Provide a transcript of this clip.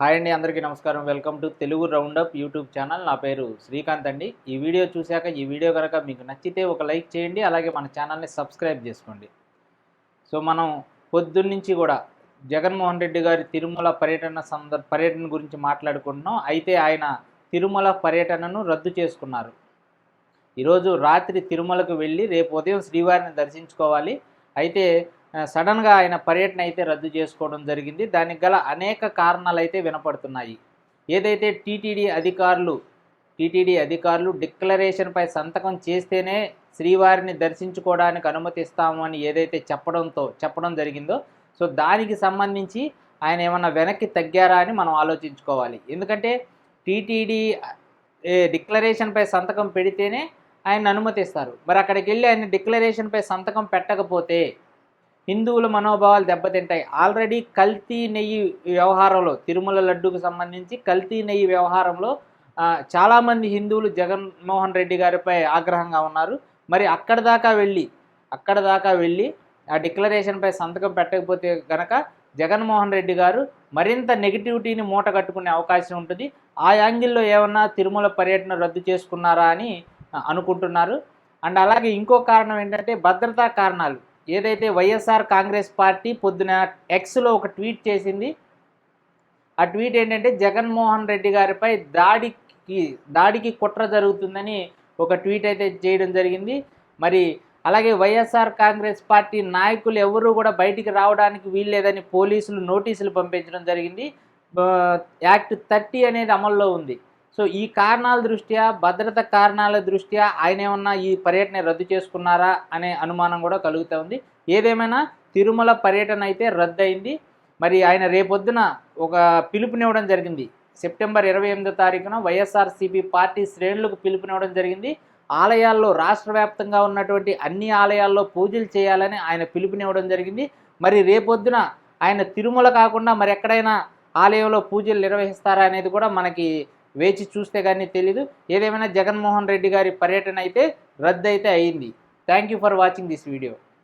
Hi అండి అందరికీ నమస్కారం. Welcome to Telugu roundup YouTube channel. నా పేరు శ్రీకాంత్ అండి. ఈ వీడియో చూశాక ఈ వీడియో కనుక మీకు నచ్చితే ఒక లైక్ చేయండి అలాగే మన ఛానల్ని సబ్స్క్రైబ్ చేసుకోండి. సో మనం పొద్దున్నుంచి కూడా జగన్మోహన్ రెడ్డి గారి తిరుమల పర్యటన సందర్ పర్యటన గురించి మాట్లాడుకుంటున్నాం. అయితే ఆయన తిరుమల పర్యటనను రద్దు చేసుకున్నారు. ఈరోజు రాత్రి తిరుమలకు వెళ్ళి రేపు ఉదయం శ్రీవారిని దర్శించుకోవాలి. అయితే సడన్గా ఆయన పర్యటన అయితే రద్దు చేసుకోవడం జరిగింది. దానికి గల అనేక కారణాలు అయితే వినపడుతున్నాయి. ఏదైతే టీటీడీ అధికారులు టీటీడీ అధికారులు డిక్లరేషన్పై సంతకం చేస్తేనే శ్రీవారిని దర్శించుకోవడానికి అనుమతిస్తాము అని ఏదైతే చెప్పడంతో చెప్పడం జరిగిందో సో దానికి సంబంధించి ఆయన ఏమన్నా వెనక్కి తగ్గారా అని మనం ఆలోచించుకోవాలి. ఎందుకంటే టీటీడీ డిక్లరేషన్పై సంతకం పెడితేనే ఆయన అనుమతిస్తారు. మరి అక్కడికి వెళ్ళి ఆయన డిక్లరేషన్పై సంతకం పెట్టకపోతే హిందువుల మనోభావాలు దెబ్బతింటాయి. ఆల్రెడీ కల్తీ నెయ్యి వ్యవహారంలో తిరుమల లడ్డుకు సంబంధించి కల్తీ నెయ్యి వ్యవహారంలో చాలామంది హిందువులు జగన్మోహన్ రెడ్డి గారిపై ఆగ్రహంగా ఉన్నారు. మరి అక్కడ దాకా వెళ్ళి అక్కడ దాకా వెళ్ళి ఆ డిక్లరేషన్పై సంతకం పెట్టకపోతే గనక జగన్మోహన్ రెడ్డి గారు మరింత నెగిటివిటీని మూట కట్టుకునే అవకాశం ఉంటుంది. ఆ యాంగిల్లో ఏమన్నా తిరుమల పర్యటన రద్దు చేసుకున్నారా అని అనుకుంటున్నారు. అండ్ అలాగే ఇంకో కారణం ఏంటంటే భద్రతా కారణాలు. ఏదైతే వైఎస్ఆర్ కాంగ్రెస్ పార్టీ పొద్దున ఎక్స్లో ఒక ట్వీట్ చేసింది ఆ ట్వీట్ ఏంటంటే జగన్మోహన్ రెడ్డి గారిపై దాడికి దాడికి కుట్ర జరుగుతుందని ఒక ట్వీట్ అయితే చేయడం జరిగింది. మరి అలాగే వైఎస్ఆర్ కాంగ్రెస్ పార్టీ నాయకులు ఎవరూ కూడా బయటికి రావడానికి వీల్లేదని పోలీసులు నోటీసులు పంపించడం జరిగింది. యాక్ట్ థర్టీ అనేది అమల్లో ఉంది. సో ఈ కారణాల దృష్ట్యా భద్రత కారణాల దృష్ట్యా ఆయన ఏమన్నా ఈ పర్యటన రద్దు చేసుకున్నారా అనే అనుమానం కూడా కలుగుతూ ఉంది. ఏదేమైనా తిరుమల పర్యటన అయితే రద్దయింది. మరి ఆయన రేపొద్దున ఒక పిలుపునివ్వడం జరిగింది. సెప్టెంబర్ ఇరవై ఎనిమిదో తారీఖున వైఎస్ఆర్సీపీ పార్టీ శ్రేణులకు పిలుపునివ్వడం జరిగింది. ఆలయాల్లో రాష్ట్ర వ్యాప్తంగా ఉన్నటువంటి అన్ని ఆలయాల్లో పూజలు చేయాలని ఆయన పిలుపునివ్వడం జరిగింది. మరి రేపొద్దున ఆయన తిరుమల కాకుండా మరి ఎక్కడైనా ఆలయంలో పూజలు నిర్వహిస్తారా అనేది కూడా మనకి వేచి చూస్తే కానీ తెలీదు. ఏదేమైనా జగన్మోహన్ రెడ్డి గారి పర్యటన అయితే రద్దు అయితే అయింది. Thank you for watching this video